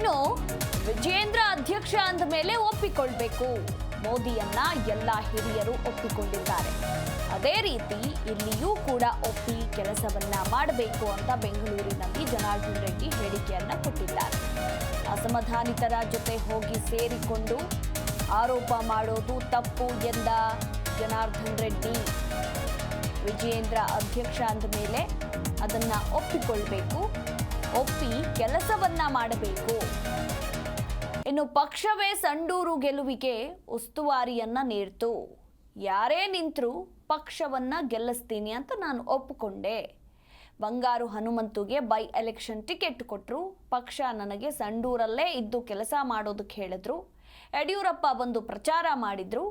ಇನ್ನು ವಿಜೇಂದ್ರ ಅಧ್ಯಕ್ಷ ಅಂದ ಮೇಲೆ ಒಪ್ಪಿಕೊಳ್ಬೇಕು. ಮೋದಿಯನ್ನ ಎಲ್ಲ ಹಿರಿಯರು ಒಪ್ಪಿಕೊಂಡಿದ್ದಾರೆ. ಅದೇ ರೀತಿ ಇಲ್ಲಿಯೂ ಕೂಡ ಒಪ್ಪಿ ಕೆಲಸವನ್ನ ಮಾಡಬೇಕು ಅಂತ ಬೆಂಗಳೂರಿನಲ್ಲಿ ಜನಾರ್ದನ್ ರೆಡ್ಡಿ ಹೇಳಿಕೆಯನ್ನ ಕೊಟ್ಟಿದ್ದಾರೆ. ಅಸಮಾಧಾನಿತರ ಜೊತೆ ಹೋಗಿ ಸೇರಿಕೊಂಡು ಆರೋಪ ಮಾಡೋದು ತಪ್ಪು ಎಂದ ಜನಾರ್ದನ್ ರೆಡ್ಡಿ. ವಿಜಯೇಂದ್ರ ಅಧ್ಯಕ್ಷ ಅಂದ ಮೇಲೆ ಅದನ್ನ ಒಪ್ಪಿಕೊಳ್ಬೇಕು. ಒಪ್ಪಿ ಕೆಲಸವನ್ನ ಮಾಡಬೇಕು. ಇನ್ನು ಪಕ್ಷವೇ ಸಂಡೂರು ಗೆಲುವಿಗೆ ಉಸ್ತುವಾರಿಯನ್ನ ನೀಡ್ತು. ಯಾರೇ ನಿಂತರೂ ಪಕ್ಷವನ್ನ ಗೆಲ್ಲಿಸ್ತೀನಿ ಅಂತ ನಾನು ಒಪ್ಪಿಕೊಂಡೆ. ಬಂಗಾರು ಹನುಮಂತುಗೆ ಬೈ ಎಲೆಕ್ಷನ್ ಟಿಕೆಟ್ ಕೊಟ್ಟರು ಪಕ್ಷ ನನಗೆ ಸಂಡೂರಲ್ಲೇ ಇದ್ದು ಕೆಲಸ ಮಾಡೋದಕ್ಕೆ ಹೇಳಿದ್ರು. ಯಡಿಯೂರಪ್ಪ ಬಂದು ಪ್ರಚಾರ ಮಾಡಿದ್ರು.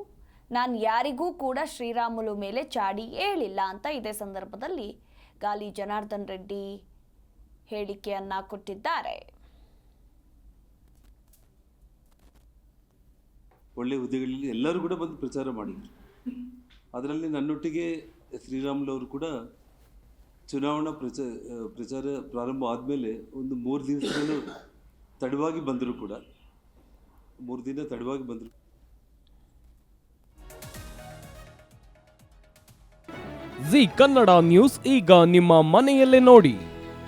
ನಾನು ಯಾರಿಗೂ ಕೂಡ ಶ್ರೀರಾಮುಲು ಮೇಲೆ ಚಾಡಿ ಹೇಳಿಲ್ಲ ಅಂತ ಇದೇ ಸಂದರ್ಭದಲ್ಲಿ ಗಾಲಿ ಜನಾರ್ದನ್ ರೆಡ್ಡಿ ಹೇಳಿಕೆಯನ್ನ ಕೊಟ್ಟಿದ್ದಾರೆ. ಒಳ್ಳೆ ಹುದ್ದೆಗಳಲ್ಲಿ ಎಲ್ಲರೂ ಕೂಡ ಬಂದು ಪ್ರಚಾರ ಮಾಡಿದ್ರು. ಅದರಲ್ಲಿ ನನ್ನೊಟ್ಟಿಗೆ ಶ್ರೀರಾಮುಲು ಅವರು ಕೂಡ ಚುನಾವಣಾ ಪ್ರಚ ಪ್ರಚಾರ ಪ್ರಾರಂಭ ಆದಮೇಲೆ ಒಂದು ಮೂರು ದಿನದಲ್ಲಿ ತಡವಾಗಿ ಬಂದರು ಕೂಡ. ಮೂರು ದಿನ ತಡವಾಗಿ ಬಂದರು. ಜಿ ಕನ್ನಡ ನ್ಯೂಸ್ ಈಗ ನಿಮ್ಮ ಮನೆಯಲ್ಲೇ ನೋಡಿ.